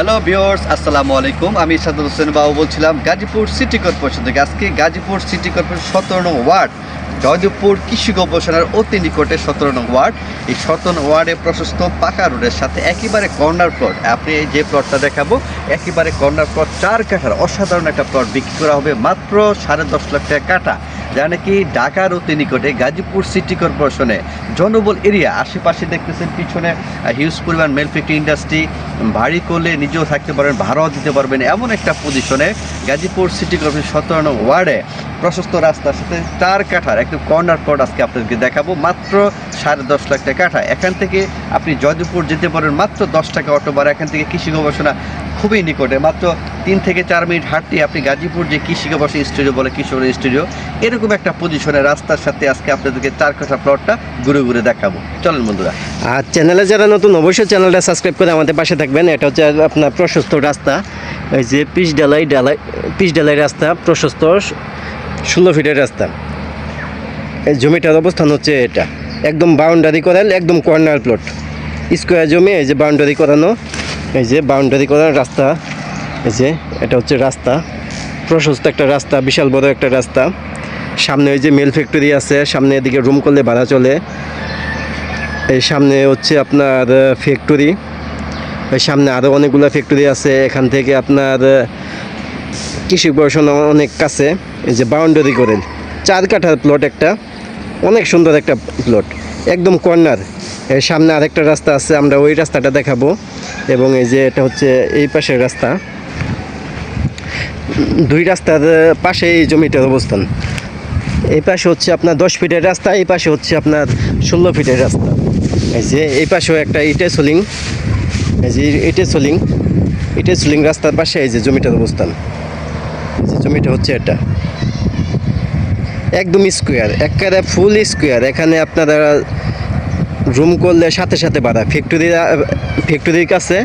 Hello viewers আসসালামু আলাইকুম আমি সাদুল হোসেন বাবু বলছিলাম, গাজীপুর সিটি কর্পোরেশন থেকে। আজকে গাজীপুর সিটি কর্পোরেশন সতেরো নং ওয়ার্ড, জয়দেবপুর কৃষি গবেষণার অতি নিকটে সতেরো নং ওয়ার্ড। এই সতেরো নং ওয়ার্ডে প্রশস্ত পাকা রোডের সাথে একেবারে কর্নার প্লট আপনি যে প্লটটা দেখাবো, একেবারে কর্নার প্লট চার কাঠার অসাধারণ একটা প্লট বিক্রি করা হবে মাত্র সাড়ে দশ লাখ টাকা কাটা। যা নাকি ঢাকার অতি নিকটে গাজীপুর সিটি কর্পোরেশনে জনবল এরিয়া আশেপাশে দেখতেছেন পিছনে হিউজ পরিমাণ মেল ইন্ডাস্ট্রি ভারী করলে নিজেও থাকতে পারবেন, ভাড়াও দিতে পারবেন এমন একটা পজিশনে গাজীপুর সিটি কর্পোরেশন সতেরো ওয়ার্ডে প্রশস্ত রাস্তার সাথে চার কাঠার, একদম কর্নার প্লট আজকে আপনাদেরকে দেখাবো, মাত্র সাড়ে দশ লাখ টাকা কাঠা। এখান থেকে আপনি জয়দেবপুর যেতে পারেন, মাত্র দশ টাকা অটো ভাড়া। এখান থেকে কৃষি গবেষণা খুবই নিকটে, মাত্র তিন থেকে চার মিনিট হাঁটতে আপনি গাজীপুর যে কৃষি গবেষণা স্টুডিও বলে কিশোর স্টুডিও এরকম একটা পজিশনে রাস্তার সাথে আজকে আপনাদেরকে চার কাঠা প্লটটা ঘুরে ঘুরে দেখাবো। চলেন বন্ধুরা। আর চ্যানেলে যারা নতুন, অবশ্যই চ্যানেলটা সাবস্ক্রাইব করে আমাদের পাশে থাকবেন। এটা হচ্ছে আপনার প্রশস্ত রাস্তা। এই যে পিচ ডালাই ডালাই পিচ ডালাই রাস্তা, প্রশস্ত ষোলো ফিটের রাস্তা। এই জমিটার অবস্থান হচ্ছে এটা। একদম বাউন্ডারি করাল, একদম কর্নার প্লট স্কোয়ার জমি, এই যে বাউন্ডারি করানো, এই যে বাউন্ডারি করার রাস্তা। এই যে এটা হচ্ছে রাস্তা। প্রশস্ত একটা রাস্তা, বিশাল বড় একটা রাস্তা। সামনে ওই যে মেল ফ্যাক্টরি আছে, সামনে এদিকে রুম করলে ভাড়া চলে। এই সামনে হচ্ছে আপনার ফ্যাক্টরি এই সামনে আরও অনেকগুলো ফ্যাক্টরি আছে, এখান থেকে আপনার কৃষি গবেষণা অনেক কাছে। এই যে বাউন্ডারি করে, চার কাঠার প্লট একটা, অনেক সুন্দর একটা প্লট একদম কর্নার এর সামনে আরেকটা রাস্তা আছে, আমরা ওই রাস্তাটা দেখাবো। এবং এই যে এটা হচ্ছে এই পাশের রাস্তা। দুই রাস্তার পাশে এই জমিটার অবস্থান। এই পাশে হচ্ছে আপনার দশ ফিটের রাস্তা, এই পাশে হচ্ছে আপনার ষোলো ফিটের রাস্তা। এই যে এই পাশেও একটা ইটে সোলিং, এই যে ইটে সোলিং ইটে সোলিং রাস্তার পাশে এই যে জমিটার অবস্থান। এই যে জমিটা হচ্ছে এটা। একদম স্কোয়ার, একেবারে ফুল স্কোয়ার। এখানে আপনারা রুম করলে সাথে সাথে বাড়া ফ্যাক্টরি, ফ্যাক্টরির কাছে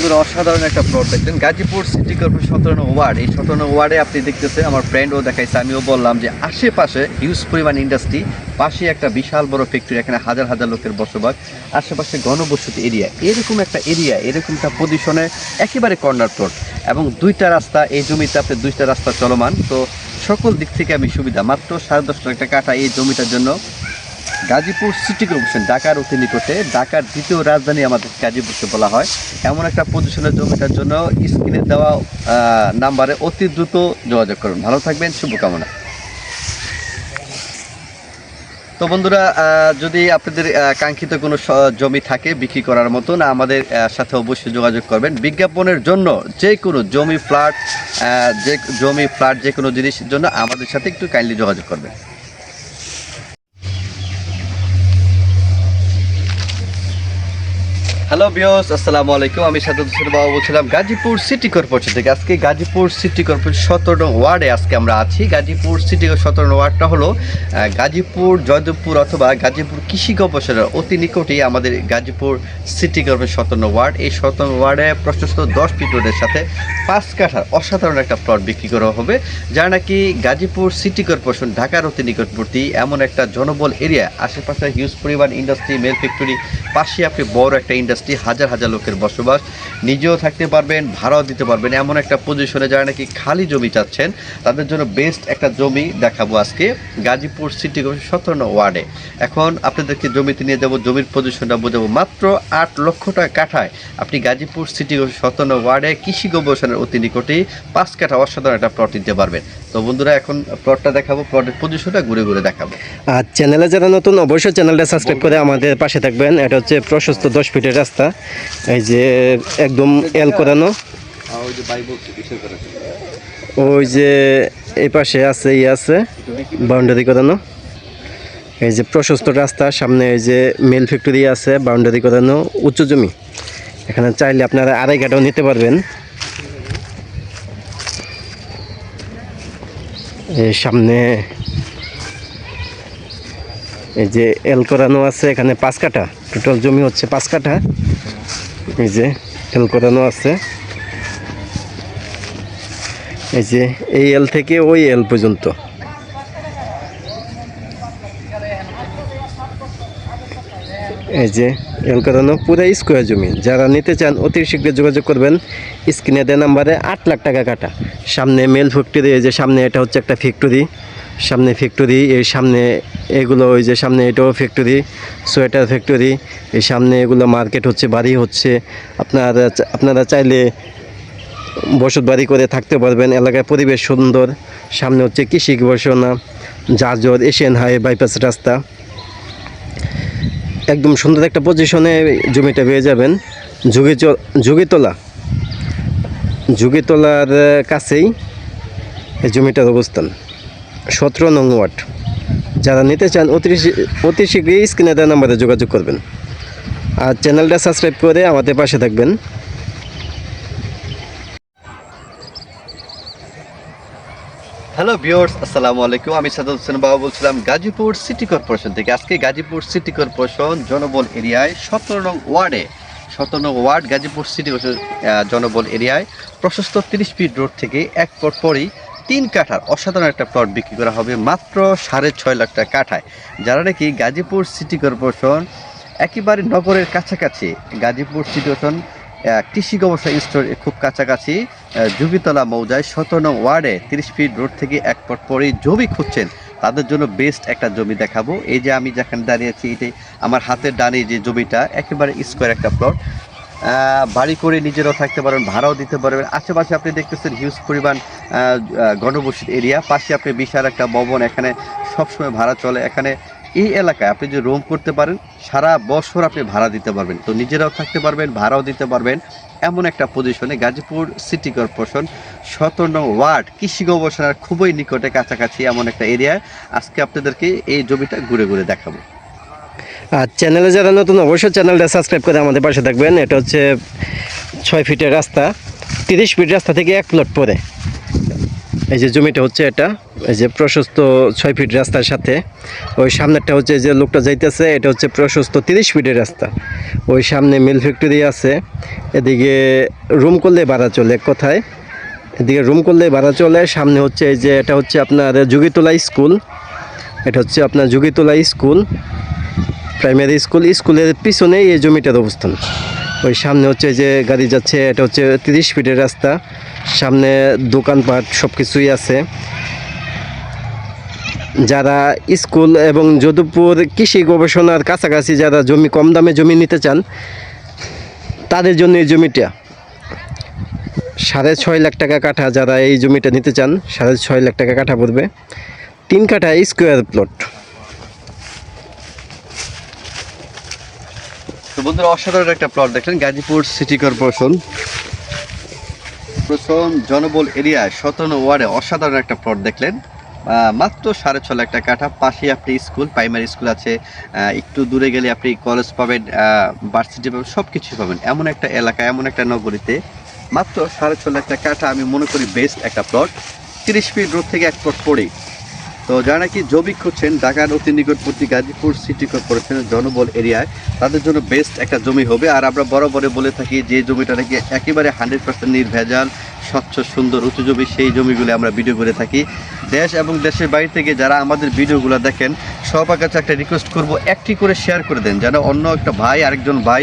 বন্ধুরা, অসাধারণ একটা প্লট দেখছেন। গাজীপুর সিটি কর্পোরেশন সতেরো ওয়ার্ড। এই সতেরো ওয়ার্ডে আপনি দেখতেছেন, আমার ফ্রেন্ডও দেখাইছে, আমিও বললাম যে আশেপাশে হিউজ পরিমাণ ইন্ডাস্ট্রি পাশে একটা বিশাল বড় ফ্যাক্টরি এখানে হাজার হাজার লোকের বসবাস, আশেপাশে ঘনবসতি এরিয়া এরকম একটা এরিয়া এরকম একটা পজিশনে একেবারে কর্নার প্লট এবং দুইটা রাস্তা, এই জমিতে আপনি দুইটা রাস্তা চলমান। তো সকল দিক থেকে আমি সুবিধা। মাত্র সাড়ে দশ লাখ টাকা কাটা এই জমিটার জন্য। গাজীপুর সিটি কর্পোরেশন, ঢাকার অতি নিকটে। ঢাকার দ্বিতীয় রাজধানী আমাদের গাজীপুরকে বলা হয়। এমন একটা পজিশনের জমিটার জন্য স্ক্রিনে দেওয়া নাম্বারে অতি দ্রুত যোগাযোগ করুন। ভালো থাকবেন, শুভকামনা। তো বন্ধুরা যদি আপনাদের কাঙ্ক্ষিত কোনো জমি থাকে বিক্রি করার মতো না আমাদের সাথে অবশ্যই যোগাযোগ করবেন। বিজ্ঞাপনের জন্য যে কোনো জমি, ফ্ল্যাট যে জমি, ফ্ল্যাট, যে কোনো জিনিসের জন্য আমাদের সাথে একটু কাইন্ডলি যোগাযোগ করবেন। হ্যালো বিয়স আসসালামু আলাইকুম। আমি সাদত হোসেন বাবু বলছিলাম, গাজীপুর সিটি কর্পোরেশন থেকে। আজকে গাজীপুর সিটি কর্পোরেশন সতেরো ওয়ার্ডে আজকে আমরা আছি। গাজীপুর সিটি সতেরো ওয়ার্ডটা হলো গাজীপুর, জয়দেবপুর অথবা গাজীপুর কৃষি কর্পোরেশনের অতি নিকটেই আমাদের গাজীপুর সিটি কর্পোরেশন সতেরো ওয়ার্ড। এই সতেরো ওয়ার্ডে প্রশস্ত দশ ফিট রোডের সাথে পাঁচ কাঠার অসাধারণ একটা প্লট বিক্রি করা হবে যা নাকি গাজীপুর সিটি কর্পোরেশন ঢাকার অতি নিকটবর্তী এমন একটা জনবল এরিয়া আশেপাশে হিউজ পরিমাণ ইন্ডাস্ট্রি মেল ফ্যাক্টরি পাশে আপনি বড় একটা ইন্ডাস্ট্রি হাজার হাজার লোকের বসবাস। নিজেও থাকতে পারবেন, ভাড়াও দিতে পারবেন। এমন একটা পজিশনে যারা নাকি খালি জমি চাচ্ছেন, তাদের জন্য বেস্ট একটা জমি দেখাবো আজকে গাজীপুর সিটি কমিশন সতেরো ওয়ার্ডে। এখন আপনাদেরকে জমিতে নিয়ে যাব, জমির পজিশনটা বোঝাবো। মাত্র আট লক্ষ টাকা কাঠায় আপনি গাজীপুর সিটি সতেরো ওয়ার্ডে কৃষি গবেষণার অতি নিকটেই পাঁচ কাঠা অসাধারণ একটা প্লট নিতে পারবেন। তো বন্ধুরা, এখন প্লটটা দেখাবো প্লটের পজিশনটা ঘুরে ঘুরে দেখাবো। আর চ্যানেলে যারা নতুন, অবশ্যই চ্যানেলটা সাবস্ক্রাইব করে আমাদের পাশে থাকবেন। এটা হচ্ছে প্রশস্ত দশ ফিটের রাস্তা। এই যে একদম এল করানো। ওই যে এই পাশে আছে ই আছে বাউন্ডারি করানো। এই যে প্রশস্ত রাস্তা, সামনে এই যে মেল ফ্যাক্টরি আছে বাউন্ডারি করানো উচ্চ জমি। এখানে চাইলে আপনারা আড়াই ঘাটাও নিতে পারবেন। সামনে এই যে এল করানো আছে এখানে পাঁচ কাঠা। টোটাল জমি হচ্ছে পাঁচ কাঠা। এই যে এল করানো আছে। এই যে এই এল থেকে ওই এল পর্যন্ত। এই যে এল করানো পুরো স্কোয়ার জমি। যারা নিতে চান, অতি শীঘ্র যোগাযোগ করবেন। স্ক্রিনে দেওয়া নাম্বারে আট লাখ টাকা কাটা। সামনে মেল ফ্যাক্টরি এই যে সামনে এটা হচ্ছে একটা ফ্যাক্টরি সামনে ফ্যাক্টরি এর সামনে এগুলো ওই যে সামনে এটাও ফ্যাক্টরি সোয়েটার ফ্যাক্টরি এই সামনে এগুলো মার্কেট হচ্ছে, বাড়ি হচ্ছে। আপনারা আপনারা চাইলে বসত বাড়ি করে থাকতে পারবেন এলাকায় পরিবেশ সুন্দর। সামনে হচ্ছে কৃষি গবেষণা, জাজর, এশিয়ান হাই বাইপাস রাস্তা। একদম সুন্দর একটা পজিশনে জমিটা পেয়ে যাবেন। যুগি যুগিতলা যুগিতলার কাছেই এই জমিটার অবস্থান। সতেরো নং ওয়ার্ড। যারা নিতে চান অতি অতি শীঘ্রই স্ক্রিনে দেওয়া নাম্বারে যোগাযোগ করবেন। আর চ্যানেলটা সাবস্ক্রাইব করে আমাদের পাশে থাকবেন। হ্যালো ভিউয়ার্স, আসসালামু আলাইকুম। আমি সাদত হোসেন বাবা বলছিলাম, গাজীপুর সিটি কর্পোরেশন থেকে। আজকে গাজীপুর সিটি কর্পোরেশন জনবল এরিয়ায় সতেরো নং ওয়ার্ডে, সতেরো নং ওয়ার্ড গাজীপুর সিটি জনবল এরিয়ায় প্রশস্ত তিরিশ ফিট রোড থেকে এক পর পরই তিন কাঠার অসাধারণ একটা প্লট বিক্রি করা হবে মাত্র সাড়ে ছয় লাখ টাকা কাঠায়, যারা নাকি গাজীপুর সিটি কর্পোরেশন, একেবারে নগরের কাছাকাছি। গাজীপুর সিটি কর্পোরেশন কৃষি গবেষণা স্টোর খুব কাছাকাছি জুবিতলা মৌজায় সতেরো নং ওয়ার্ডে তিরিশ ফিট রোড থেকে এক পট পরেই জমি খুঁজছেন। তাদের জন্য বেস্ট একটা জমি দেখাবো। এই যে আমি যেখানে দাঁড়িয়ে আছি, এটাই আমার হাতের ডানে যে জমিটা, একেবারে স্কোয়ার একটা প্লট বাড়ি করে নিজেরাও থাকতে পারবেন ভাড়াও দিতে পারবেন। আশেপাশে আপনি দেখতেছেন হিউজ পরিমাণ আহ, এরিয়া পাশে আপনি বিশাল একটা ভবন এখানে সবসময় ভাড়া চলে। এখানে এই এলাকায় আপনি যে রুম করতে পারেন সারা বছর আপনি ভাড়া দিতে পারবেন। তো নিজেরাও থাকতে পারবেন ভাড়াও দিতে পারবেন। এমন একটা পজিশনে গাজীপুর সিটি কর্পোরেশন সতেরো ওয়ার্ড কৃষি গবেষণার খুবই নিকটে কাছাকাছি এমন একটা এরিয়ায় আজকে আপনাদেরকে এই জমিটা ঘুরে ঘুরে দেখাবো। আর চ্যানেলে যারা নতুন, অবশ্যই চ্যানেলটা সাবস্ক্রাইব করে আমাদের পাশে থাকবেন। এটা হচ্ছে ছয় ফিটের রাস্তা, তিরিশ ফিট রাস্তা থেকে এক প্লট পরে। এই যে জমিটা হচ্ছে এটা, এই যে প্রশস্ত ছয় ফিট রাস্তার সাথে। ওই সামনেরটা হচ্ছে যে লোকটা যাইতেছে, এটা হচ্ছে প্রশস্ত তিরিশ ফিটের রাস্তা। ওই সামনে মিল ফ্যাক্টরি আছে, এদিকে রুম করলে ভাড়া চলে এক কথায়। এদিকে রুম করলে ভাড়া চলে, সামনে হচ্ছে এই যে এটা হচ্ছে আপনার যুগিতলা স্কুল এটা হচ্ছে আপনার যুগিতলা স্কুল প্রাইমারি স্কুল স্কুলের পিছনেই এই জমিটার অবস্থান। ওই সামনে হচ্ছে যে গাড়ি যাচ্ছে, এটা হচ্ছে তিরিশ ফিটের রাস্তা। সামনে দোকানপাট সব কিছুই আছে। যারা স্কুল এবং যদুপুর কৃষি গবেষণার কাছাকাছি যারা জমি, কম দামে জমি নিতে চান, তাদের জন্য এই জমিটা। সাড়ে ছয় লাখ টাকা কাঠা যারা এই জমিটা নিতে চান, সাড়ে ছয় লাখ টাকা কাঠা পড়বে। তিন কাঠা স্কোয়ার প্লট তো বন্ধুরা, অসাধারণ একটা প্লট দেখলেন, গাজীপুর সিটি কর্পোরেশন কর্পোরেশন জনবল এরিয়ায় সতেরো ওয়ার্ডে অসাধারণ একটা প্লট দেখলেন। মাত্র সাড়ে ছ লাখ টাকা কাঠা। পাশে আপনি স্কুল প্রাইমারি স্কুল আছে। একটু দূরে গেলে আপনি কলেজ পাবেন ভার্সিটি পাবেন সব কিছুই পাবেন। এমন একটা এলাকা, এমন একটা নগরীতে। মাত্র সাড়ে ছ লাখ টাকা আমি মনে করি বেস্ট একটা প্লট তিরিশ ফিট রোড থেকে এক প্লট পড়েই। তো যারা নাকি জমি খুঁজছেন, ঢাকার অতি নিকটবর্তী গাজীপুর সিটি কর্পোরেশনের জনবল এরিয়ায়, তাদের জন্য বেস্ট একটা জমি হবে। আর আমরা বরাবরে বলে থাকি যে জমিটা নাকি একেবারে হান্ড্রেড পার্সেন্ট নির্ভেজাল, স্বচ্ছ, সুন্দর, উঁচু জমি, সেই জমিগুলো আমরা ভিডিও করে থাকি। দেশ এবং দেশের বাইরে থেকে যারা আমাদের ভিডিওগুলো দেখেন, সবার কাছে একটা রিকোয়েস্ট করব, একটি করে শেয়ার করে দেন, যেন অন্য একটা ভাই, আরেকজন ভাই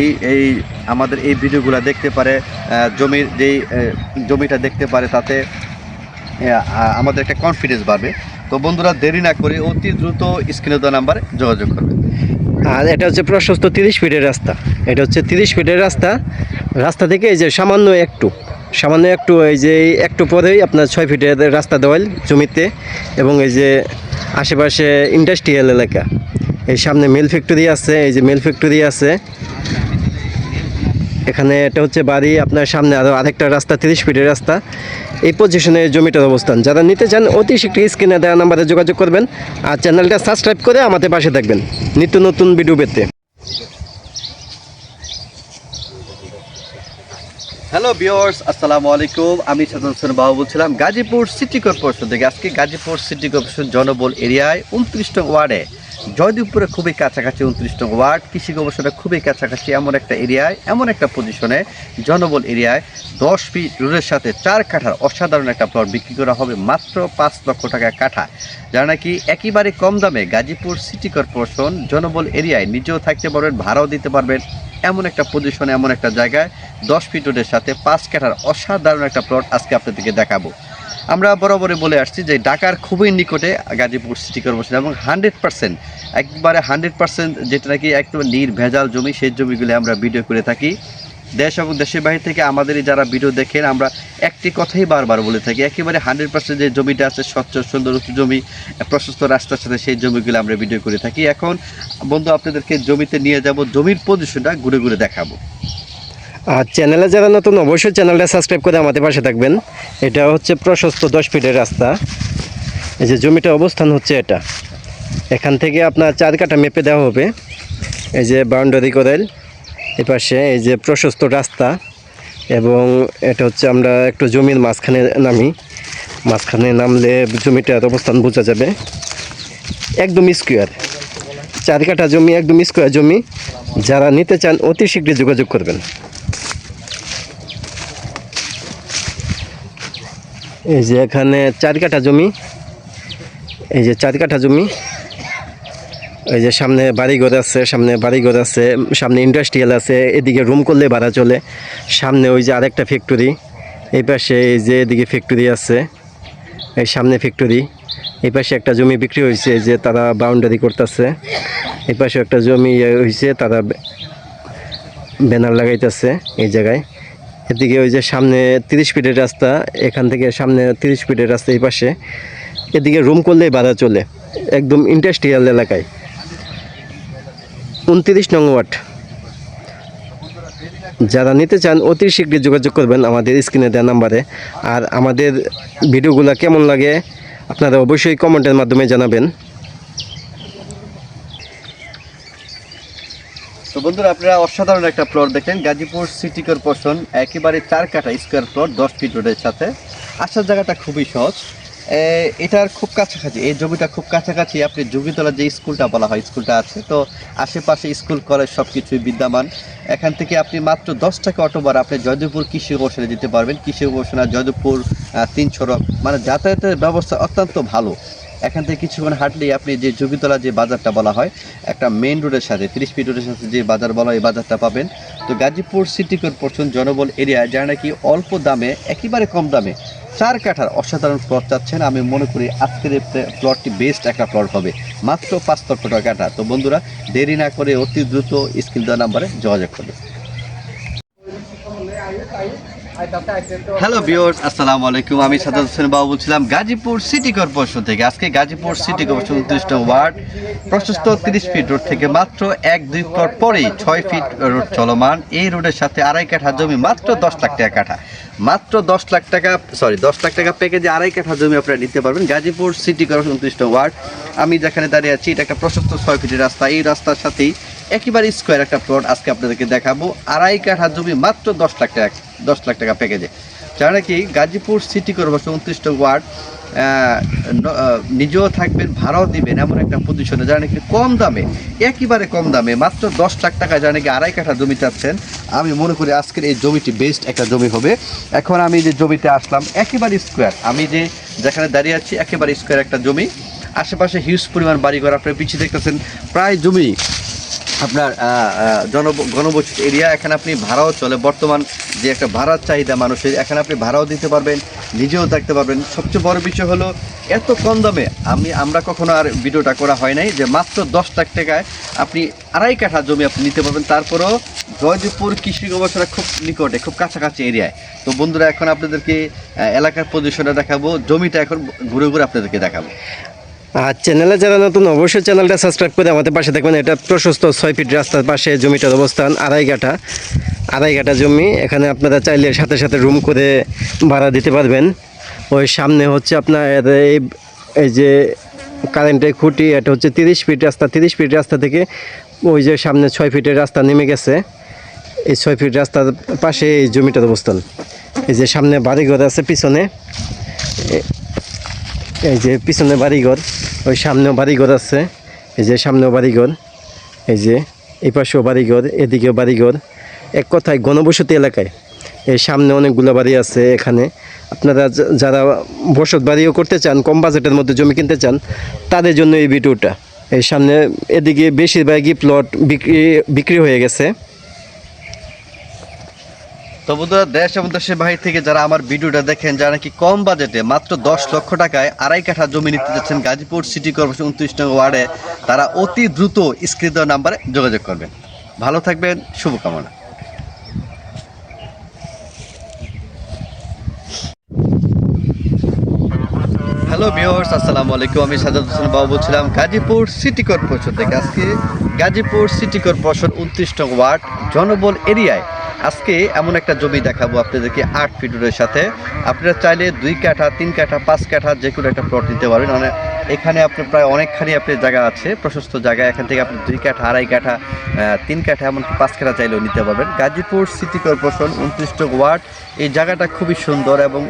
এই এই, আমাদের এই ভিডিওগুলো দেখতে পারে জমির যেই জমিটা দেখতে পারে, তাতে আমাদের একটা কনফিডেন্স বাড়বে। তো বন্ধুরা, দেরি না করে অতি দ্রুত স্ক্রিনে দেওয়া নাম্বারে যোগাযোগ করবেন আর এটা হচ্ছে প্রশস্ত তিরিশ ফিটের রাস্তা। এটা হচ্ছে তিরিশ ফিটের রাস্তা। রাস্তা থেকে এই যে সামান্য একটু সামান্য একটু এই যে একটু পরেই আপনার ছয় ফিটের রাস্তা দেওয়াল জমিতে এবং এই যে আশেপাশে ইন্ডাস্ট্রিয়াল এলাকা। এই সামনে মিল ফ্যাক্টরি আছে, এই যে মিল ফ্যাক্টরি আছে। এখানে এটা হচ্ছে বাড়ি, আপনার সামনে আরও আরেকটা রাস্তা, তিরিশ ফিটের রাস্তা। এই পজিশনে জমিটার অবস্থান। যারা নিতে চান, অতি শীঘ্রই স্ক্রিনে দেওয়া নাম্বারে যোগাযোগ করবেন আর চ্যানেলটা সাবস্ক্রাইব করে আমাদের পাশে থাকবেন। নিত্য নতুন ভিডিও পেতে। হ্যালো বিয়ার্স আসসালামু আলাইকুম। আমি হোসেন বাবু বলছিলাম, গাজীপুর সিটি কর্পোরেশন থেকে। আজকে গাজীপুর সিটি কর্পোরেশন জনবল এরিয়ায় উনত্রিশ নং ওয়ার্ডে জয়দেবপুরে খুবই কাছাকাছি উনত্রিশ নং ওয়ার্ড। কৃষি গবেষণা খুবই কাছাকাছি, এমন একটা এরিয়ায়, এমন একটা পজিশনে জনবল এরিয়ায় দশ ফিট রোডের সাথে চার কাঠার অসাধারণ একটা প্লট বিক্রি করা হবে মাত্র পাঁচ লক্ষ টাকা কাঠা। যারা নাকি একেবারে কম দামে গাজীপুর সিটি কর্পোরেশন জনবল এরিয়ায় নিজেও থাকতে পারবেন, ভাড়াও দিতে পারবেন, এমন একটা পজিশনে এমন একটা জায়গায় দশ ফিট রোডের সাথে পাঁচ কাঠার অসাধারণ একটা প্লট আজকে আপনাদেরকে দেখাবো। আমরা বরাবরই বলে আসছি যে ঢাকার খুবই নিকটে গাজীপুর সিটি কর্পোরেশন এবং হান্ড্রেড পার্সেন্ট একবারে হান্ড্রেড পার্সেন্ট যেটা নাকি একদম নির্ভেজাল জমি, সেই জমিগুলো আমরা ভিডিও করে থাকি। দেশ এবং দেশের বাইরে থেকে আমাদের যারা ভিডিও দেখেন, আমরা একটি কথাই বারবার বলে থাকি, একেবারে হান্ড্রেড পার্সেন্ট যে জমিটা আছে, স্বচ্ছ, সুন্দর জমি, প্রশস্ত রাস্তার সাথে সেই জমিগুলো আমরা ভিডিও করে থাকি। এখন বন্ধু, আপনাদেরকে জমিতে নিয়ে যাব, জমির পজিশনটা ঘুরে ঘুরে দেখাবো। আর চ্যানেলে যারা নতুন, অবশ্যই চ্যানেলটা সাবস্ক্রাইব করে আমাদের পাশে থাকবেন। এটা হচ্ছে প্রশস্ত দশ ফিটের রাস্তা। এই যে জমিটা অবস্থান হচ্ছে এটা। এখান থেকে আপনার চার কাঠা মেপে দেওয়া হবে। এই যে বাউন্ডারি করেল। এ পাশে এই যে প্রশস্ত রাস্তা। এবং এটা হচ্ছে আমরা একটু জমির মাঝখানে নামি। মাঝখানে নামলে জমিটার অবস্থান বোঝা যাবে। একদম স্কোয়ার চার কাঠা জমি, একদম স্কোয়ার জমি। যারা নিতে চান, অতি শীঘ্রই যোগাযোগ করবেন। এই যে এখানে চার কাঠা জমি। এই যে চার কাঠা জমি। এই যে সামনে বাড়িঘর আছে, সামনে বাড়িঘর আছে, সামনে ইন্ডাস্ট্রিয়াল আছে, এদিকে রুম করলে ভাড়া চলে। সামনে ওই যে আরেকটা ফ্যাক্টরি এই পাশে এই যে এদিকে ফ্যাক্টরি আছে, এই সামনে ফ্যাক্টরি এই পাশে একটা জমি বিক্রি হয়েছে যে তারা বাউন্ডারি করতেছে। এই পাশে একটা জমি হয়েছে, তারা ব্যানার লাগাইতেছে এই জায়গায়। এদিকে ওই যে সামনে তিরিশ ফিটের রাস্তা, এখান থেকে সামনে তিরিশ ফিটের রাস্তা এই পাশে। এদিকে রুম করলেই বাধা চলে, একদম ইন্ডাস্ট্রিয়াল এলাকায়। উনত্রিশ নং ওয়ার্ড। যারা নিতে চান, অতি শীঘ্রই যোগাযোগ করবেন আমাদের স্ক্রিনে দেওয়া নাম্বারে। আর আমাদের ভিডিওগুলো কেমন লাগে, আপনারা অবশ্যই কমেন্টের মাধ্যমে জানাবেন। তো বন্ধুরা, আপনারা অসাধারণ একটা প্লট দেখেন গাজীপুর সিটি কর্পোরেশন একেবারে চার কাটা স্কোয়ার প্লট দশ ফিট রোডের সাথে। আসার জায়গাটা খুবই সহজ। এটার খুব কাছাকাছি, এই জমিটা খুব কাছাকাছি। আপনি যোগীতলা যে স্কুলটা বলা হয়, স্কুলটা আছে, তো আশেপাশে স্কুল কলেজ সব কিছুই বিদ্যমান। এখান থেকে আপনি মাত্র দশ টাকা অটো ভাড়া আপনি জয়দেবপুর কৃষি গবেষণা দিতে পারবেন। কৃষি গবেষণা জয়দেবপুর তিন সড়ক মানে যাতায়াতের ব্যবস্থা অত্যন্ত ভালো। এখান থেকে কিছুক্ষণ হাঁটলেই আপনি যে যোগীতলা যে বাজারটা বলা হয়, একটা মেন রোডের সাথে, তিরিশ ফিট রোডের সাথে যে বাজার বলা হয় বাজারটা পাবেন। তো গাজীপুর সিটি কর্পোরেশন জনবল এরিয়া যারা নাকি অল্প দামে, একেবারে কম দামে চার কাঠার অসাধারণ প্লট চাচ্ছেন। আমি মনে করি আজকের প্লটটি বেস্ট একটা প্লট হবে। মাত্র পাঁচ লক্ষ টাকা কাঠা তো বন্ধুরা, দেরি না করে অতি দ্রুত স্কিল দেওয়া নাম্বারে যোগাযোগ করবে হ্যালো ভিউয়ার্স আসসালামু আলাইকুম আমি সাদাত হোসেন বাবু বলছিলাম গাজীপুর সিটি কর্পোরেশন থেকে। আজকে গাজীপুর সিটি কর্পোরেশন উনত্রিশ নং ওয়ার্ড প্রশস্ত তিরিশ ফিট রোড থেকে মাত্র এক দুই প্লট পরেই ছয় ফিট রোড চলমান। এই রোডের সাথে আড়াই কাঠা জমি, মাত্র দশ লাখ টাকা কাঠা। মাত্র দশ লাখ টাকা সরি দশ লাখ টাকা প্যাকেজে আড়াই কাঠা জমি আপনারা নিতে পারবেন গাজীপুর সিটি কর্পোরেশন উনত্রিশ নং ওয়ার্ড। আমি যেখানে দাঁড়িয়ে আছি, এটা একটা প্রশস্ত ছয় ফিটের রাস্তা। এই রাস্তার সাথেই একেবারে স্কোয়ার একটা প্লট আজকে আপনাদেরকে দেখাবো। আড়াই কাঠা জমি মাত্র দশ লাখ টাকা, দশ লাখ টাকা প্যাকেজে যারা নাকি গাজীপুর সিটি কর্পোরেশন উনত্রিশ নং ওয়ার্ড নিজেও থাকবেন, ভাড়াও দিবেন এমন একটা পজিশনে যারা নাকি কম দামে, একেবারে কম দামে, মাত্র দশ লাখ টাকা যারা নাকি আড়াই কাঠা জমি চাচ্ছেন, আমি মনে করি আজকের এই জমিটি বেস্ট একটা জমি হবে। এখন আমি যে জমিতে আসলাম, একেবারে স্কোয়ার আমি যে যেখানে দাঁড়িয়ে আছি, একেবারে স্কোয়ার একটা জমি। আশেপাশে হিউজ পরিমাণ বাড়িঘর, আপনার পিছিয়ে দেখতেছেন, প্রায় জমি আপনার জন গণবসতি এরিয়া, এখানে আপনি ভাড়াও চলে। বর্তমান যে একটা ভাড়ার চাহিদা মানুষের, এখানে আপনি ভাড়াও দিতে পারবেন, নিজেও থাকতে পারবেন। সবচেয়ে বড় বিষয় হলো, এত কম দামে, আমি, আমরা কখনো আর ভিডিওটা করা হয় নাই যে মাত্র দশ লাখ টাকায় আপনি আড়াই কাঠা জমি আপনি নিতে পারবেন। তারপরেও জয়দেবপুর কৃষি গবেষণা খুব নিকটে, খুব কাছাকাছি এরিয়ায়। তো বন্ধুরা, এখন আপনাদেরকে এলাকার পজিশনটা দেখাবো, জমিটা এখন ঘুরে ঘুরে আপনাদেরকে দেখাবো। আর চ্যানেলে যারা নতুন, অবশ্যই চ্যানেলটা সাবস্ক্রাইব করে আমাদের পাশে থাকবেন। এটা প্রশস্ত ছয় ফিট রাস্তার পাশে জমিটার অবস্থান, আড়াই কাঠা আড়াই কাঠা জমি। এখানে আপনারা চাইলে সাথে সাথে রুম করে ভাড়া দিতে পারবেন। ওই সামনে হচ্ছে আপনার এই যে কারেন্টের খুঁটি, এটা হচ্ছে তিরিশ ফিট রাস্তা। তিরিশ ফিট রাস্তা থেকে ওই যে সামনে ছয় ফিটের রাস্তা নেমে গেছে। এই ছয় ফিট রাস্তার পাশে এই জমিটার অবস্থান। এই যে সামনে বাড়িঘর আছে পিছনে। এই যে পিছনে বাড়িঘর, ওই সামনেও বাড়িঘর আছে। এই যে সামনেও বাড়িঘর, এই যে এই পাশেও বাড়িঘর, এদিকেও বাড়িঘর। এক কথায় গণবসতি এলাকায়। এই সামনে অনেকগুলো বাড়ি আছে এখানে। আপনারা যারা বসত বাড়িও করতে চান, কম বাজেটের মধ্যে জমি কিনতে চান, তাদের জন্য এই ভিডিওটা। এই সামনে এদিকে বেশিরভাগই প্লট বিক্রি বিক্রি হয়ে গেছে। তো বন্ধুরা, দেশ এবং দেশের বাহির থেকে যারা আমার ভিডিওটা দেখেন, যারা নাকি কম বাজেটে মাত্র দশ লক্ষ টাকায় আড়াই কাঠা জমি নিতে যাচ্ছেন গাজীপুর সিটি কর্পোরেশন উনত্রিশ নং ওয়ার্ডে, তারা অতি দ্রুত স্ক্রিন নাম্বারে যোগাযোগ করবেন। ভালো থাকবেন, শুভকামনা। হ্যালো ভিউয়ার্স, আসসালামু আলাইকুম। আমি সাজাদ হোসেন বাবু বলছিলাম, গাজীপুর সিটি কর্পোরেশন থেকে। আজকে গাজীপুর সিটি কর্পোরেশন উনত্রিশ নং ওয়ার্ড, জনবল এরিয়ায় আজকে এমন একটা জমি দেখাবো আপনাদেরকে আট ফিটের সাথে। আপনারা চাইলে দুই কাঠা, তিন কাঠা, পাঁচ কাঠা যে কোনো একটা প্লট নিতে পারবেন মানে এখানে আপনার প্রায় অনেকখানি আপনার জায়গা আছে, প্রশস্ত জায়গা। এখান থেকে আপনি দুই কাঠা, আড়াই কাঠা তিন কাঠা, এমনকি পাঁচ কাঠা চাইলেও নিতে পারবেন। গাজীপুর সিটি কর্পোরেশন উনত্রিশ নং ওয়ার্ড। এই জায়গাটা খুবই সুন্দর এবং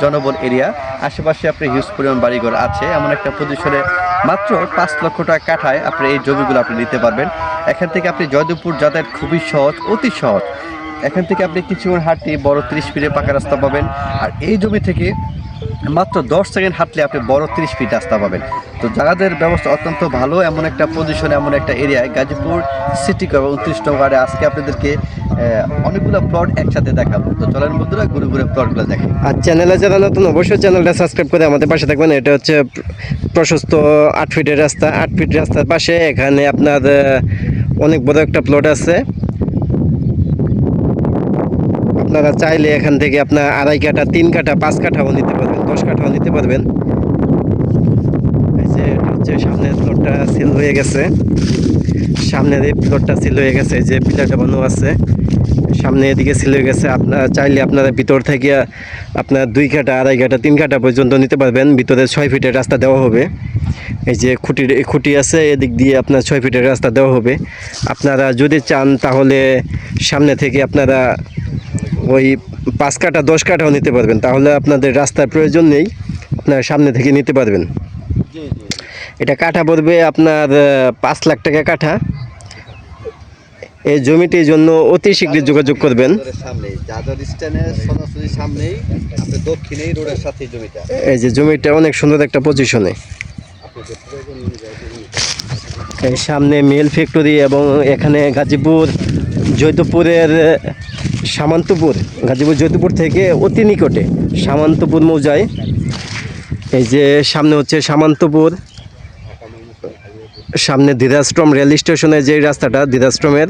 জনবল এরিয়া। আশেপাশে আপনি হিউজ পরিমাণ বাড়িঘর আছে। এমন একটা পজিশনে মাত্র পাঁচ লক্ষ টাকা কাঠায় আপনি এই জমিগুলো আপনি নিতে পারবেন। এখান থেকে আপনি জয়দেবপুর যাতায়াত খুবই সহজ, অতি সহজ। এখান থেকে আপনি কিছুক্ষণ হাঁটতে বড় ত্রিশ ফিটে পাকা রাস্তা পাবেন। আর এই জমি থেকে মাত্র দশ সেকেন্ড হাঁটলে আপনি বড় ত্রিশ ফিট রাস্তা পাবেন। তো জায়গাদের ব্যবস্থা অত্যন্ত ভালো, এমন একটা পজিশন এমন একটা এরিয়ায় গাজীপুর সিটি করব উনত্রিশ নম্বরে আজকে আপনাদেরকে অনেকগুলো প্লট একসাথে দেখাবো। তো চলেন বন্ধুরা, ঘুরে ঘুরে প্লটগুলো দেখেন আর চ্যানেলে যারা নতুন, অবশ্যই চ্যানেলটা সাবস্ক্রাইব করে আমাদের পাশে থাকবেন। এটা হচ্ছে প্রশস্ত আট ফিটের রাস্তা। আট ফিট রাস্তার পাশে এখানে আপনার অনেক বড় একটা প্লট আছে। আপনারা চাইলে এখান থেকে আপনার আড়াই কাঠা, তিন কাঠা, পাঁচ কাঠাও নিতে পারবেন, দশ কাঠাও নিতে পারবেন। এই যে হচ্ছে সামনের প্লটটা সিল হয়ে গেছে। সামনের এই প্লটটা সিল হয়ে গেছে যে পিলারটা বানানো আছে। সামনে এদিকে সিল হয়ে গেছে, আপনারা চাইলে আপনারা ভিতর থেকে আপনার দুই কাঠা, আড়াই কাঠা, তিন কাঠা পর্যন্ত নিতে পারবেন। ভিতরে ছয় ফিটের রাস্তা দেওয়া হবে। এই যে খুঁটির খুঁটি আছে, এদিক দিয়ে আপনার ছয় ফিটের রাস্তা দেওয়া হবে। আপনারা যদি চান তাহলে সামনে থেকে আপনারা ওই পাঁচ কাঠা, দশ কাঠাও নিতে পারবেন। তাহলে আপনাদের রাস্তার প্রয়োজন নেই, আপনার সামনে থেকে নিতে পারবেন। এটা কাঠা পড়বে আপনার পাঁচ লাখ টাকা কাঠা। এই জমিটির জন্য অতি শীঘ্রই যোগাযোগ করবেন। এই যে জমিটা অনেক সুন্দর একটা পজিশনে সামনে মিল ফ্যাক্টরি এবং এখানে গাজীপুর, জৈতপুরের সামান্তপুর, গাজীপুর জৈতপুর থেকে অতি নিকটে সামান্তপুর মৌজায়। এই যে সামনে হচ্ছে সামান্তপুর, সামনে দিদাশ্রম রেল স্টেশনের যে রাস্তাটা, দিদাশ্রমের,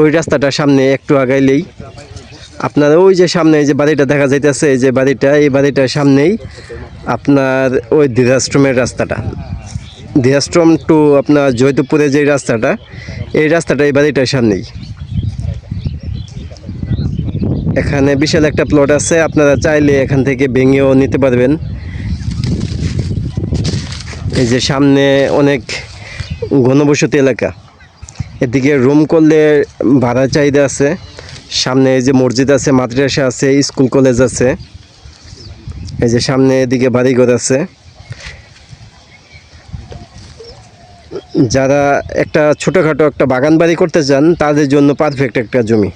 ওই রাস্তাটা সামনে একটু আগাইলেই। আপনার ওই যে সামনে যে বাড়িটা দেখা যাইতেছে, এই যে বাড়িটা, এই বাড়িটার সামনেই আপনার ওই দিদাশ্রমের রাস্তাটা। দিদাশ্রম টু আপনার জয়দেবপুরের যে রাস্তাটা, এই রাস্তাটা এই বাড়িটার সামনেই। এখানে বিশাল একটা প্লট আছে, আপনারা চাইলে এখান থেকে ভেঙেও নিতে পারবেন। এই যে সামনে অনেক ঘনবসতি এলাকা। এদিকে রুম করলে ভাড়া চাহিদা আছে। সামনে এই যে মসজিদ আছে, মাদ্রাসা আছে স্কুল কলেজ আছে। এই যে সামনে এদিকে বাড়িঘর আছে। যারা একটা ছোটোখাটো একটা বাগান বাড়ি করতে চান, তাদের জন্য পারফেক্ট একটা জমি।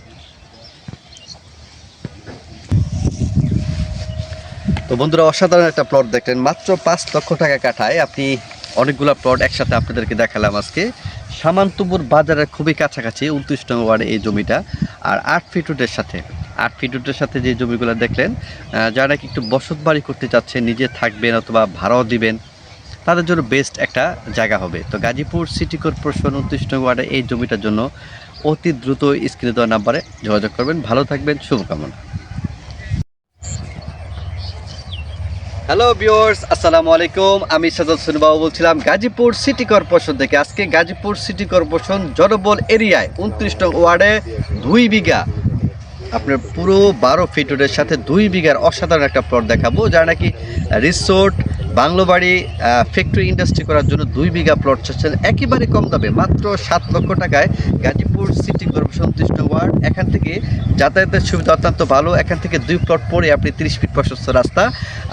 তো বন্ধুরা, অসাধারণ একটা প্লট দেখলেন। মাত্র পাঁচ লক্ষ টাকা কাঠায় আপনি অনেকগুলো প্লট একসাথে আপনাদেরকে দেখালাম আজকে। সামান্তপুর বাজারের খুবই কাছাকাছি, উনত্রিশ নম্বর ওয়ার্ডে এই জমিটা, আর আট ফিট রোডের সাথে। আট ফিট রোডের সাথে যে জমিগুলো দেখলেন যারা নাকি একটু বসত বাড়ি করতে চাচ্ছেন নিজে থাকবেন অথবা ভাড়াও দিবেন, তাদের জন্য বেস্ট একটা জায়গা হবে। তো গাজীপুর সিটি কর্পোরেশন উনত্রিশ নম্বর ওয়ার্ডে এই জমিটার জন্য অতি দ্রুত স্ক্রিনে দেওয়া নাম্বারে যোগাযোগ করবেন। ভালো থাকবেন, শুভকামনা। হ্যালো বিওর্স আসসালামু আলাইকুম আমি সাজাদ সুনবাবু বাবু বলছিলাম, গাজীপুর সিটি কর্পোরেশন থেকে। আজকে গাজীপুর সিটি কর্পোরেশন জনবল এরিয়ায় উনত্রিশ নং ওয়ার্ডে দুই বিঘা, আপনার পুরো বারো ফিট সাথে দুই বিঘার অসাধারণ একটা প্লট দেখাবো, যারা নাকি রিসোর্ট বাংলো বাড়ি ফ্যাক্টরি ইন্ডাস্ট্রি করার জন্য দুই বিঘা প্লট চাচ্ছেন। একেবারে কম দামে, মাত্র সাত লক্ষ টাকায় গাজীপুর সিটি কর্পোরেশন তৃষ্ণ ওয়ার্ড এখান থেকে যাতায়াতের সুবিধা অত্যন্ত ভালো। এখান থেকে দুই প্লট পরে আপনি তিরিশ ফিট প্রশস্ত রাস্তা।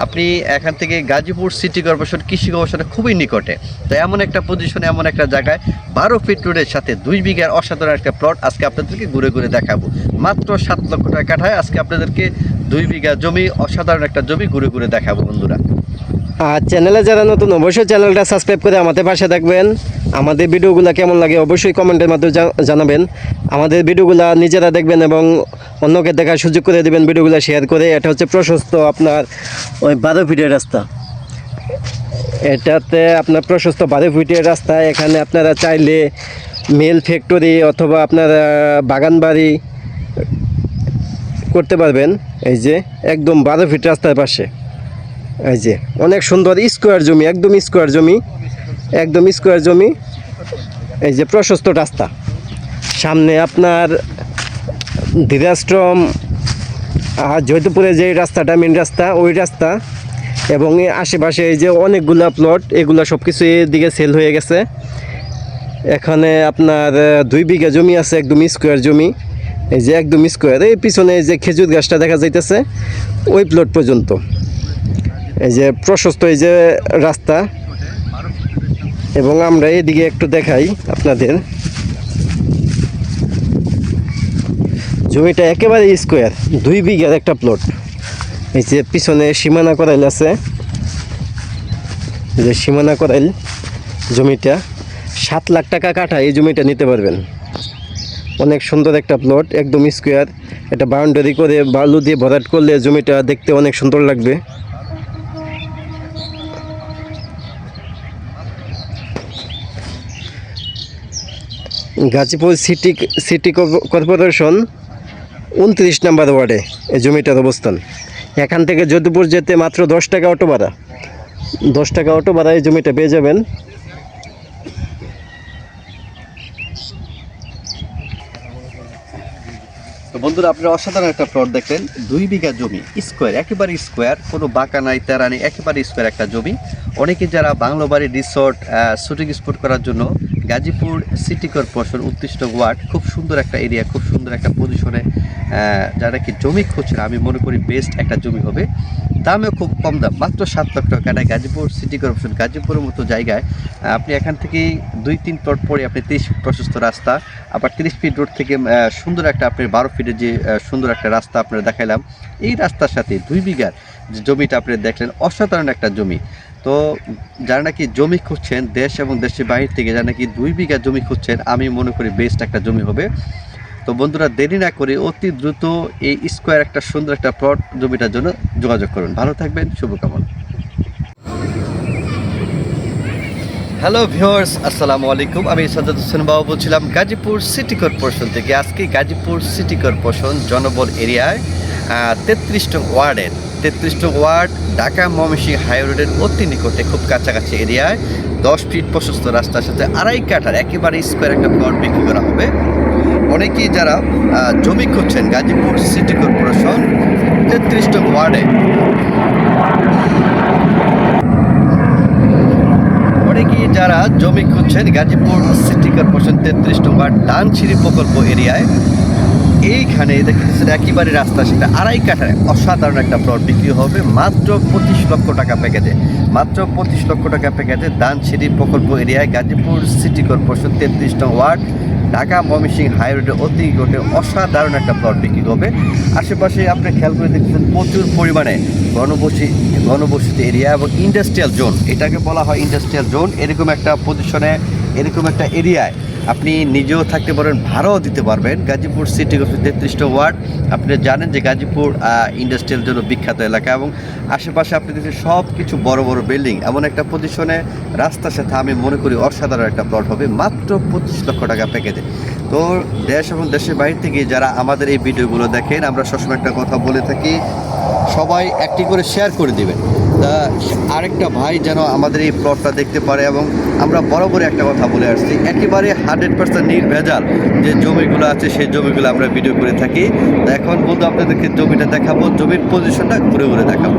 আপনি এখান থেকে গাজীপুর সিটি কর্পোরেশন কৃষি গবেষণা খুবই নিকটে। তো এমন একটা পজিশনে এমন একটা জায়গায় বারো ফিট রোডের সাথে দুই বিঘার অসাধারণ একটা প্লট আজকে আপনাদেরকে ঘুরে ঘুরে দেখাবো। মাত্র সাত লক্ষ টাকা কাঠায় আজকে আপনাদেরকে দুই বিঘা জমি, অসাধারণ একটা জমি ঘুরে ঘুরে দেখাবো বন্ধুরা। আর চ্যানেলে যারা নতুন, অবশ্যই চ্যানেলটা সাবস্ক্রাইব করে আমাদের পাশে থাকবেন। আমাদের ভিডিওগুলো কেমন লাগে অবশ্যই কমেন্টের মাধ্যমে জানাবেন। আমাদের ভিডিওগুলো নিজেরা দেখবেন এবং অন্যকে দেখার সুযোগ করে দেবেন ভিডিওগুলো শেয়ার করে। এটা হচ্ছে প্রশস্ত আপনার ওই বারো ফিটের রাস্তা। এটাতে আপনার প্রশস্ত বারো ফিটের রাস্তা। এখানে আপনারা চাইলে মিল ফ্যাক্টরি অথবা আপনার বাগান বাড়ি করতে পারবেন। এই যে একদম বারো ফিট রাস্তার পাশে। এই যে, অনেক সুন্দর স্কোয়ার জমি, একদম স্কোয়ার জমি, একদম স্কোয়ার জমি। এই যে প্রশস্ত রাস্তা। সামনে আপনার ধীরাশ্রম আর জয়তুপুরে যে রাস্তাটা মেন রাস্তা, ওই রাস্তা। এবং আশেপাশে এই যে অনেকগুলা প্লট এগুলা সব কিছু এদিকে সেল হয়ে গেছে। এখানে আপনার দুই বিঘা জমি আছে, একদম স্কোয়ার জমি। এই যে একদম স্কোয়ার, এই পিছনে যে খেজুর গাছটা দেখা যাইতেছে, ওই প্লট পর্যন্ত। এই যে প্রশস্ত এই যে রাস্তা। এবং আমরা এদিকে একটু দেখাই আপনাদের। জমিটা একেবারে স্কোয়ার দুই বিঘার একটা প্লট এই যে পিছনে সীমানা করাইল আছে। যে সীমানা করাইল জমিটা। সাত লাখ টাকা কাঠা এই জমিটা নিতে পারবেন। অনেক সুন্দর একটা প্লট একদম স্কোয়ার এটা বাউন্ডারি করে বালু দিয়ে ভরাট করলে জমিটা দেখতে অনেক সুন্দর লাগবে। গাজীপুর সিটি সিটি কর্পোরেশন উনত্রিশ নাম্বার ওয়ার্ডে এই জমিটার অবস্থান। এখান থেকে যোধপুর যেতে মাত্র দশ টাকা অটো ভাড়া। দশ টাকা অটো ভাড়া এই জমিটা পেয়ে যাবেন। তো বন্ধুরা, আপনারা অসাধারণ একটা প্লট দেখলেন। দুই বিঘা জমি স্কোয়ার একেবারে স্কোয়ার কোনো বাঁকা নাই, তেরা নেই, একেবারে স্কোয়ার একটা জমি। অনেকে যারা বাংলো বাড়ি রিসোর্ট শুটিং স্পট করার জন্য গাজীপুর সিটি কর্পোরেশন উত্তিষ্ট ওয়ার্ড। খুব সুন্দর একটা এরিয়া খুব সুন্দর একটা পজিশনে যারা কি জমি খুঁজছেন, আমি মনে করি বেস্ট একটা জমি হবে। দামেও খুব কম দাম, মাত্র সাত লক্ষ টাকা। কাটায় গাজীপুর সিটি কর্পোরেশন গাজীপুরের মতো জায়গায় আপনি এখান থেকে দুই তিন প্লট পরে আপনি তিরিশ ফিট প্রশস্ত রাস্তা, আবার তিরিশ ফিট রোড থেকে সুন্দর একটা আপনি বারো ফিটের যে সুন্দর একটা রাস্তা আপনারা দেখাইলাম। এই রাস্তার সাথে দুই বিঘার জমিটা আপনি দেখলেন, অসাধারণ একটা জমি। তো যারা নাকি জমি খুঁজছেন দেশ এবং দেশের বাইরে থেকে, যারা নাকি দুই বিঘা জমি খুঁজছেন, আমি মনে করি বেস্ট একটা জমি হবে। তো বন্ধুরা, দেরি না করে অতি দ্রুত এই স্কোয়ার একটা সুন্দর একটা প্লট জমিটার জন্য যোগাযোগ করুন। ভালো থাকবেন, শুভকামনা। হ্যালো ভিউয়ার্স আসসালামু আলাইকুম। আমি সাজাদ হোসেন বাবু বলছিলাম গাজীপুর সিটি কর্পোরেশন থেকে। আজকে গাজীপুর সিটি কর্পোরেশন জনবল এরিয়ায় তেত্রিশ টং ওয়ার্ডের তেত্রিশ টং ওয়ার্ড ঢাকা ময়মনসিং হাই রোডের অতি নিকটে খুব কাছাকাছি এরিয়ায় দশ ফিট প্রশস্ত রাস্তার সাথে আড়াই কাঠার একেবারে স্কোয়ার একটা প্লট বিক্রি করা হবে। অনেকেই যারা জমি খুঁজছেন, গাজীপুর সিটি কর্পোরেশন তেত্রিশ টং ওয়ার্ডে। অনেকেই যারা জমি খুঁজছেন, গাজীপুর সিটি কর্পোরেশন তেত্রিশ নম্বর ডানছিরি প্রকল্প এরিয়ায় এইখানে দেখতেছেন একেবারে রাস্তা, সেটা আড়াই কাঠায় অসাধারণ একটা প্লট বিক্রি হবে মাত্র পঁচিশ লক্ষ টাকা প্যাকেজে মাত্র পঁচিশ লক্ষ টাকা প্যাকেজে দানছিরি প্রকল্প এরিয়ায় গাজীপুর সিটি কর্পোরেশন তেত্রিশ নং ওয়ার্ড, ঢাকা ময়মনসিং হাই রোডে অতি রোডে অসাধারণ একটা প্লট বিক্রি হবে। আশেপাশে আপনি খেয়াল করে দেখছেন প্রচুর পরিমাণে ঘনবসী ঘনবসতি এরিয়া এবং ইন্ডাস্ট্রিয়াল জোন এটাকে বলা হয় ইন্ডাস্ট্রিয়াল জোন এরকম একটা পজিশনে এরকম একটা এরিয়ায় আপনি নিজেও থাকতে পারেন, ভাড়াও দিতে পারবেন। গাজীপুর সিটি কর্পোরেশন তেত্রিশটা ওয়ার্ড। আপনি জানেন যে গাজীপুর ইন্ডাস্ট্রিয়াল জন্য বিখ্যাত এলাকা এবং আশেপাশে আপনি দেখছেন সব কিছু বড় বড় বিল্ডিং এমন একটা পজিশনে রাস্তার সাথে আমি মনে করি অসাধারণ একটা প্লট হবে। মাত্র পঁচিশ লক্ষ টাকা প্যাকেজে তো দেশ এবং দেশের বাইরে থেকে যারা আমাদের এই ভিডিওগুলো দেখেন, আমরা সবসময় একটা কথা বলে থাকি, সবাই একটি করে শেয়ার করে দিবেন। তা আরেকটা ভাই যেন আমাদের এই প্লটটা দেখতে পারে এবং আমরা বরাবরই একটা কথা বলে আসছি। একেবারে হান্ড্রেড পার্সেন্ট নির্ভেজাল যে জমিগুলো আছে, সেই জমিগুলো আমরা ভিডিও করে থাকি। তা এখন বলতে আপনাদেরকে জমিটা দেখাবো, জমির পজিশনটা ঘুরে ঘুরে দেখাবো।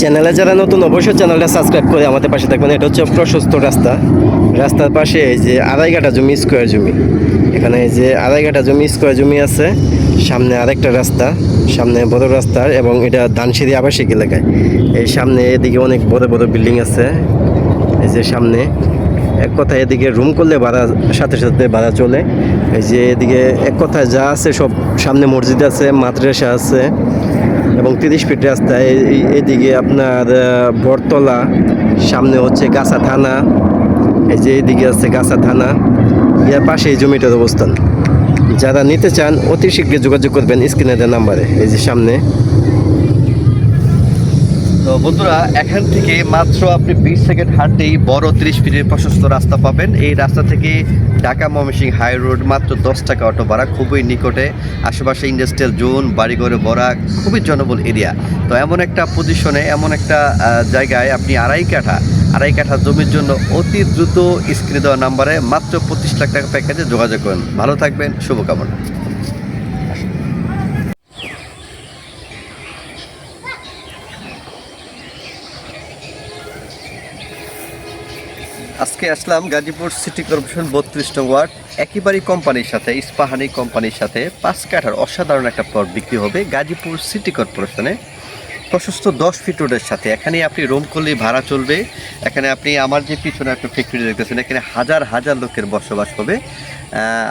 চ্যানেলে যারা নতুন, অবশ্যই চ্যানেলটা সাবস্ক্রাইব করে আমাদের পাশে থাকবেন। এটা হচ্ছে প্রশস্ত রাস্তা। রাস্তার পাশে যে আড়াই কাঠা জমি স্কোয়ার জমি। এখানে এই যে আড়াই কাঠা জমি স্কোয়ার জমি আছে। সামনে আরেকটা রাস্তা সামনে বড় রাস্তা এবং এটা ধানসিঁড়ি আবাসিক এলাকায়। এই সামনে এদিকে অনেক বড় বড় বিল্ডিং আছে। এই যে সামনে এক কথায় এদিকে রুম করলে ভাড়া সাথে সাথে ভাড়া চলে। এই যে এদিকে এক কথায় যা আছে সব সামনে মসজিদ আছে মাদ্রাসা আছে এবং তিরিশ ফিট রাস্তা। এদিকে আপনার আহ, বটতলা সামনে হচ্ছে গাছা থানা। এই যে এদিকে আছে গাছা থানা। এর পাশে এই জমিটার অবস্থান। যারা নিতে চান, অতি শীঘ্রই যোগাযোগ করবেন স্ক্রিনে দেওয়া নাম্বারে। এই যে সামনে তো বন্ধুরা, এখান থেকে মাত্র আপনি বিশ সেকেন্ড হাঁটতেই বড় তিরিশ ফিটের প্রশস্ত রাস্তা পাবেন। এই রাস্তা থেকে ঢাকা ময়মনসিংহ হাই রোড মাত্র দশ টাকা অটো ভাড়া, খুবই নিকটে আশেপাশে ইন্ডাস্ট্রিয়াল জোন, বাড়িঘরে ভরা খুবই জনবল এরিয়া। তো এমন একটা পজিশনে এমন একটা জায়গায় আপনি আড়াই কাঠা আড়াই কাঠা জমির জন্য অতি দ্রুত স্ক্রিনে দেওয়া নাম্বারে মাত্র পঁচিশ লাখ টাকা প্যাকেজে যোগাযোগ করেন। ভালো থাকবেন, শুভকামনা। আজকে আসলাম গাজীপুর সিটি কর্পোরেশন বত্রিশ নং ওয়ার্ড। একেবারেই কোম্পানির সাথে ইস্পাহানি কোম্পানির সাথে পাঁচ কাঠার অসাধারণ একটা প্লট বিক্রি হবে গাজীপুর সিটি কর্পোরেশনে। প্রশস্ত দশ ফিট রোডের সাথে। এখানে আপনি রুম করলেই ভাড়া চলবে। এখানে আপনি আমার যে পিছনে একটা ফ্যাক্টরি দেখতেছেন, এখানে হাজার হাজার লোকের বসবাস হবে।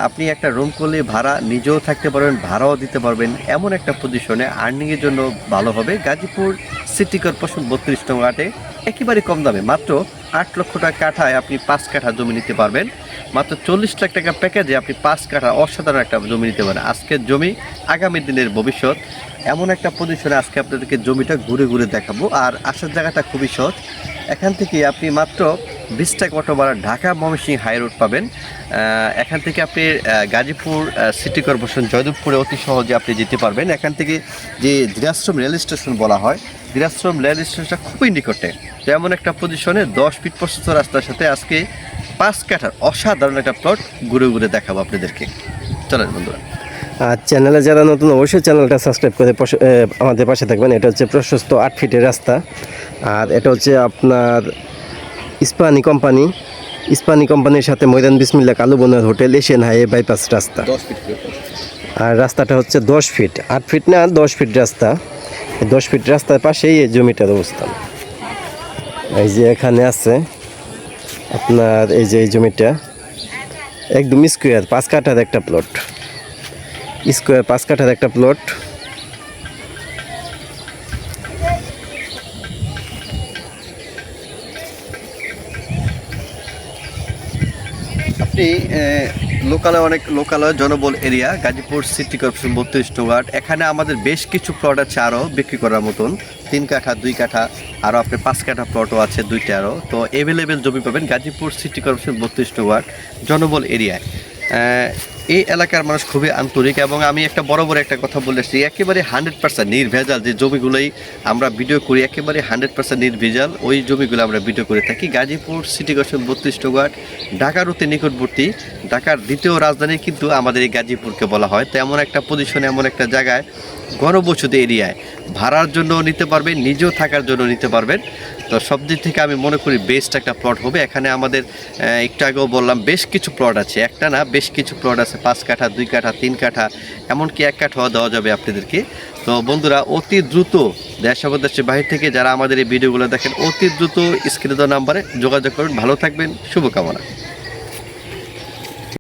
আপনি একটা রুম করলে ভাড়া, নিজেও থাকতে পারবেন, ভাড়াও দিতে পারবেন। এমন একটা পজিশনে আর্নিংয়ের জন্য ভালো হবে। গাজীপুর সিটি কর্পোরেশন বত্রিশ নং ওয়ার্ডে। একেবারে কম দামে, মাত্র আট লক্ষ টাকা কাঠায় আপনি পাঁচ কাঠা জমি নিতে পারবেন। মাত্র চল্লিশ লাখ টাকা প্যাকেজে আপনি পাঁচ কাঠা অসাধারণ একটা জমি নিতে পারেন। আজকের জমি আগামী দিনের ভবিষ্যৎ। এমন একটা পজিশনে আজকে আপনাদেরকে জমিটা ঘুরে ঘুরে দেখাবো। আর আসার জায়গাটা খুবই সহজ। এখান থেকে আপনি মাত্র বিশ টাকা auto Dhaka Mymensingh high road পাবেন। এখান থেকে আপনি গাজীপুর সিটি কর্পোরেশন, জয়দেবপুরে অতি সহজে আপনি যেতে পারবেন। এখান থেকে যে দিনাশ্রম রেল স্টেশন বলা হয় দিনাশ্রম রেল স্টেশনটা খুবই নিকটে। তো এমন একটা পজিশনে দশ ফিট প্রশস্ত রাস্তার সাথে আজকে পাঁচ কাঠার অসাধারণ একটা প্লট ঘুরে ঘুরে দেখাবো আপনাদেরকে। চলেন বন্ধুরা। আর চ্যানেলে যারা নতুন অবশ্যই চ্যানেলটা সাবস্ক্রাইব করে আমাদের পাশে থাকবেন। এটা হচ্ছে প্রশস্ত আট ফিটের রাস্তা। আর এটা হচ্ছে আপনার ইস্পানি কোম্পানি ইস্পানি কোম্পানির সাথে ময়দান বিসমিল্লা কালুবনের হোটেল এশিয়ান হাইওয়ে বাইপাস রাস্তা। আর রাস্তাটা হচ্ছে দশ ফিট আট ফিট না দশ ফিট রাস্তা। দশ ফিট রাস্তার পাশেই এই জমিটার অবস্থান এই যে এখানে আছে আপনার এই যে এই জমিটা, একদম স্কোয়ার পাঁচ কাঠার একটা প্লট স্কোয়ার পাঁচ কাঠার একটা প্লট আপনি লোকালয়, অনেক লোকালয় জনবল এরিয়া, গাজীপুর সিটি কর্পোরেশন বত্রিশ ওয়ার্ড। এখানে আমাদের বেশ কিছু প্লট আছে আরও বিক্রি করার মতন। তিন কাঠা, দুই কাঠা আরও আপনি পাঁচ কাঠা প্লটও আছে দুইটা আরও তো অ্যাভেলেবেল জমি পাবেন গাজীপুর সিটি কর্পোরেশন বত্রিশ ওয়ার্ড জনবল এরিয়ায়। এই এলাকার মানুষ খুবই আন্তরিক এবং আমি একটা বড় বড় একটা কথা বলে বলেছি একেবারে হান্ড্রেড পার্সেন্ট নির্ভেজাল যে জমিগুলোই আমরা ভিডিও করি, একেবারে হান্ড্রেড পার্সেন্ট নির্ভেজাল ওই জমিগুলো আমরা ভিডিও করে থাকি। গাজীপুর সিটি কর্পোরেশন বত্রিশ ওয়ার্ড ঢাকার অতি নিকটবর্তী, ঢাকার দ্বিতীয় রাজধানী কিন্তু আমাদের এই গাজীপুরকে বলা হয়। তো এমন একটা পজিশনে এমন একটা জায়গায় গণবসতি এরিয়ায়। ভাড়ার জন্য নিতে পারবেন, নিজেও থাকার জন্য নিতে পারবেন। তো সব দিক থেকে আমি মনে করি বেস্ট একটা প্লট হবে। এখানে আমাদের একটু আগেও বললাম, বেশ কিছু প্লট আছে। একটা না, বেশ কিছু প্লট আছে, পাঁচ কাঠা, দুই কাঠা, তিন কাঠা, এমনকি এক কাঠাও দেওয়া যাবে আপনাদেরকে। তো বন্ধুরা, অতি দ্রুত দেশ এবং বাহির থেকে যারা আমাদের এই ভিডিওগুলো দেখেন, অতি দ্রুত স্ক্রিনে নাম্বারে যোগাযোগ করুন। ভালো থাকবেন, শুভকামনা।